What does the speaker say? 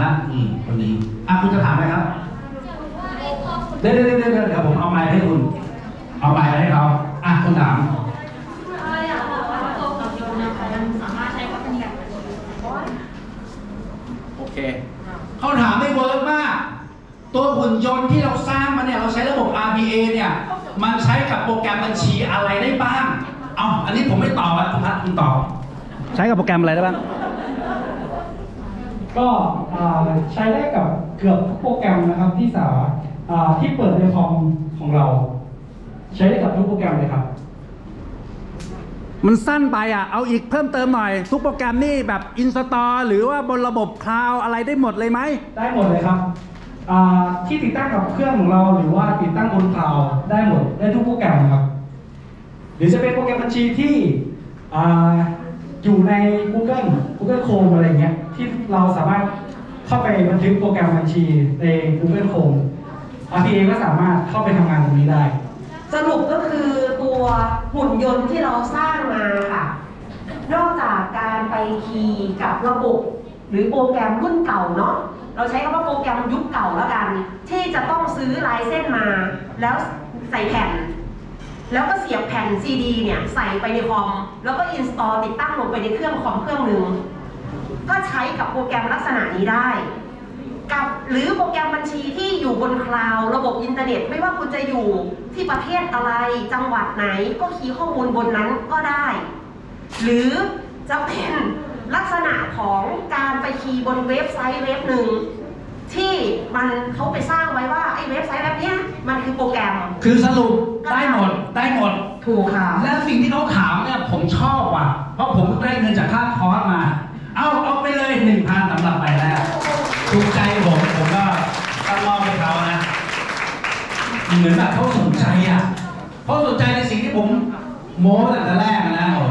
แล้วอืมคนนี้อะคุณจะถามไหมครับเดี๋ยวเดี๋ยวเดี๋ยวเดี๋ยวเดี๋ยวผมเอาไมค์ให้คุณ เอาไมค์ให้เขาอะคุณถามอยากบอกว่าตัวหุ่นยนต์นะคะมันสามารถใช้กับเป็นแบบนี้โอเคเขาถามได้เวิร์กมาก ตัวหุ่นยนต์ที่เราสร้างมาเนี่ยเราใช้ระบบ RPA เนี่ย มันใช้กับโปรแกรมบัญชีอะไรได้บ้าง เอาอันนี้ผมไม่ตอบอะคุณพัฒน์คุณตอบ ใช้กับโปรแกรมอะไรได้บ้าง ก็อ่าใช้ได้กับเกือบทุกโปรแกรมนะครับที่สาอ่าที่เปิดในคอมของเรา ใช้ได้กับทุกโปรแกรมเลยครับ มันสั้นไปอะ เอาอีกเพิ่มเติมหน่อย ทุกโปรแกรมนี่แบบอินสตอลหรือว่าบนระบบคลาวอะไรได้หมดเลยไหม ได้หมดเลยครับอ่าที่ติดตั้งกับเครื่องของเราหรือว่าติดตั้งบนคลาวด์ได้หมดได้ทุกโปรแกรมครับ หรือจะเป็นโปรแกรมบัญชีที่ อยู่ใน Google Google Chrome อะไรเงี้ยที่เราสามารถเข้าไปบันทึกโปรแกรมบัญชีใน Google Chrome RPA ก็สามารถเข้าไปทำงานตรงนี้ได้ สรุปก็คือตัวหุ่นยนต์ที่เราสร้างมาค่ะ นอกจากการไปคีย์กับระบบ หรือโปรแกรมรุ่นเก่าเนาะเราใช้คำว่าโปรแกรมยุคเก่าแล้วกัน ที่จะต้องซื้อลายเส้นมา แล้วใส่แผ่น แล้วก็เสียบแผ่นซีดีเนี่ยใส่ไปในคอม แล้วก็อินสตอลติดตั้งลงไปในเครื่องคอมเครื่องหนึ่งก็ใช้กับโปรแกรมลักษณะนี้ได้ กับหรือโปรแกรมบัญชีที่อยู่บนคลาวด์ระบบอินเทอร์เน็ต ไม่ว่าคุณจะอยู่ที่ประเทศอะไรจังหวัดไหนก็คีย์ข้อมูลบนนั้นก็ได้ หรือจะเป็นลักษณะของการไปคีย์บนเว็บไซต์เว็บหนึ่งที่มันเขาไปสร้างไว้ว่าไอ้เว็บไซต์แบบนี้มันคือโปรแกรม คือสรุป ได้หมดได้หมด ถูกค่ะ และสิ่งที่เขาถามเนี่ยผมชอบว่ะ เพราะผมได้เงินจากค่าคอร์สมา เอาเอาไปเลยหนึ่งพันสำหรับไปแรกถูกใจผมผมก็ต้องมอบให้เขานะ เหมือนแบบเขาสนใจอะเขาสนใจในสิ่งที่ผมโม้ตั้งแต่แรกอะนะโอ้